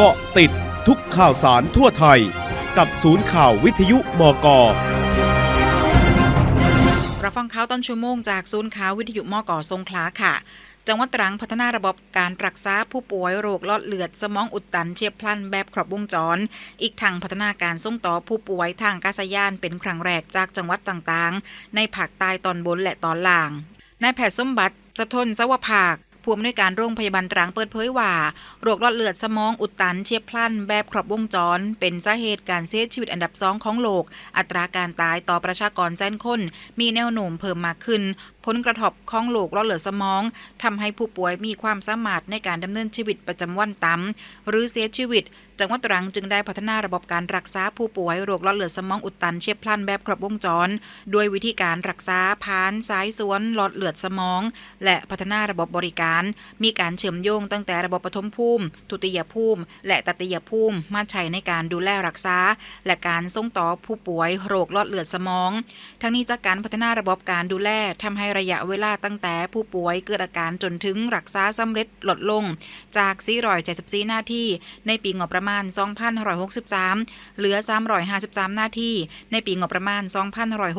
เกาะติดทุกข่าวสารทั่วไทย กับศูนย์ข่าววิทยุมกรับฟังข่าวต้นชั่วโมงจากศูนย์ข่าววิทยุมก่อทรงขลาค่ะ จังหวัดตรังพัฒนาระบบการรักษาผู้ป่วยโรคลอดเลือดสมองอุดตันเฉียบพลันแบบครบวงจร อีกทางพัฒนาการส่งต่อผู้ป่วยทางกาศยานเป็นครั้งแรกจากจังหวัดต่างๆ ในภาคใต้ตอนบนและตอนล่างนายแพทย์สมบัติสะทนสวภาค ผู้อำนวยการโรงพยาบาลตรังเปิดเผยว่า โรคหลอดเลือดสมองอุดตันเฉียบพลัน แบบครอบวงจร เป็นสาเหตุการเสียชีวิตอันดับสองของโลก อัตราการตายต่อประชากรแสนคน มีแนวโน้มเพิ่มมากขึ้น ผลกระทบของโรคหลอดเลือดสมองทำให้ผู้ป่วยมีความสามารถในการดำเนินชีวิตประจำวันต่ำหรือเสียชีวิต จังหวัดตรังจึงได้พัฒนาระบบการรักษาผู้ป่วยโรคหลอดเลือดสมองอุดตันเฉียบพลันแบบครบวงจร ด้วยวิธีการรักษาผ่านสายสวนหลอดเลือดสมอง และพัฒนาระบบบริการ มีการเชื่อมโยงตั้งแต่ระบบปฐมภูมิ ทุติยภูมิ และตติยภูมิมาใช้ในการดูแลรักษา และการส่งต่อผู้ป่วยโรคหลอดเลือดสมอง ทั้งนี้จากการพัฒนาระบบการดูแลทำให้ระยะเวลาตั้งแต่ผู้ป่วยเกิดอาการจนถึงรักษาสำเร็จลดลง จาก 474 หน้าที่ ในปีงบประมาณ 2563 เหลือ 353 หน้าที่ ในปีงบประมาณ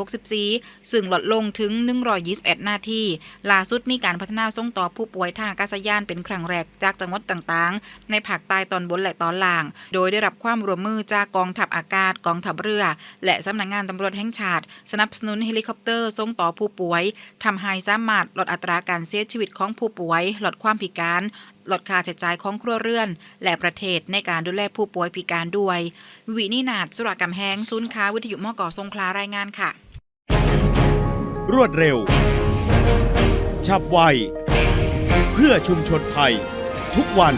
2564 ซึ่งลดลงถึง 121 หน้าที่ ล่าสุดมีการพัฒนาส่งต่อผู้ป่วยทางอากาศยานเป็นครั้งแรกจากจังหวัดต่างๆ ในภาคใต้ตอนบนและตอนล่าง โดยได้รับความร่วมมือจากกองทัพอากาศกองทัพเรือ และสำนักงานตำรวจแห่งชาติ สนับสนุนเฮลิคอปเตอร์ส่งต่อผู้ป่วยทำให้สามารถลดอัตราการเสียชีวิตของผู้ป่วย ลดความพิการ ลดค่าใช้จ่ายของครัวเรือน และประเทศในการดูแลผู้ป่วยพิการด้วย วินินาถสุรกำแหงศูนย์ค้าวิทยุมอก่อทรงคลารายงานค่ะ รวดเร็ว ฉับไว เพื่อชุมชนไทย ทุกวัน